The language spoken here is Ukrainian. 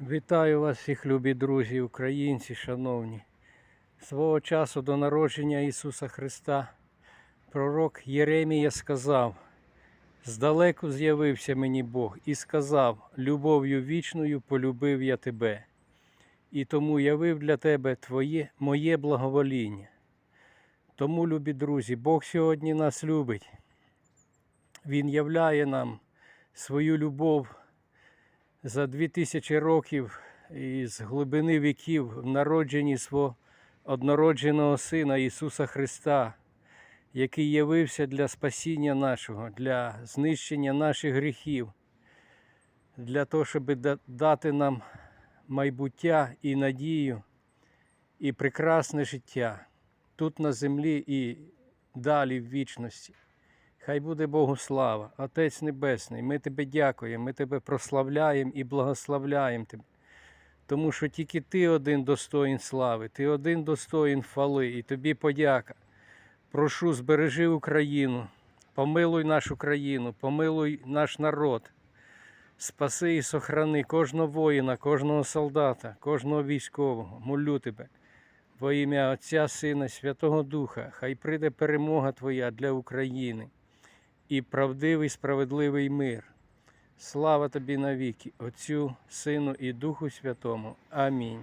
Вітаю вас всіх, любі друзі, українці, шановні. Свого часу до народження Ісуса Христа пророк Єремія сказав: Здалеку з'явився мені Бог і сказав: Любов'ю вічною полюбив я тебе, і тому явив для тебе твоє, моє благовоління. Тому, любі друзі, Бог сьогодні нас любить. Він являє нам свою любов за дві тисячі років із глибини віків в народженні свого однородженого Сина Ісуса Христа, який явився для спасіння нашого, для знищення наших гріхів, для того, щоб дати нам майбуття і надію, і прекрасне життя тут на землі і далі в вічності. Хай буде Богу слава, Отець Небесний, ми Тебе дякуємо, ми Тебе прославляємо і благословляємо Тебе. Тому що тільки Ти один достоїн слави, Ти один достоїн хвали, і Тобі подяка. Прошу, збережи Україну, помилуй нашу країну, помилуй наш народ. Спаси і сохрани кожного воїна, кожного солдата, кожного військового. Молю Тебе. Во ім'я Отця, Сина, Святого Духа, хай прийде перемога Твоя для України і правдивий справедливий мир. Слава тобі навіки, Отцю, Сину і Духу Святому. Амінь.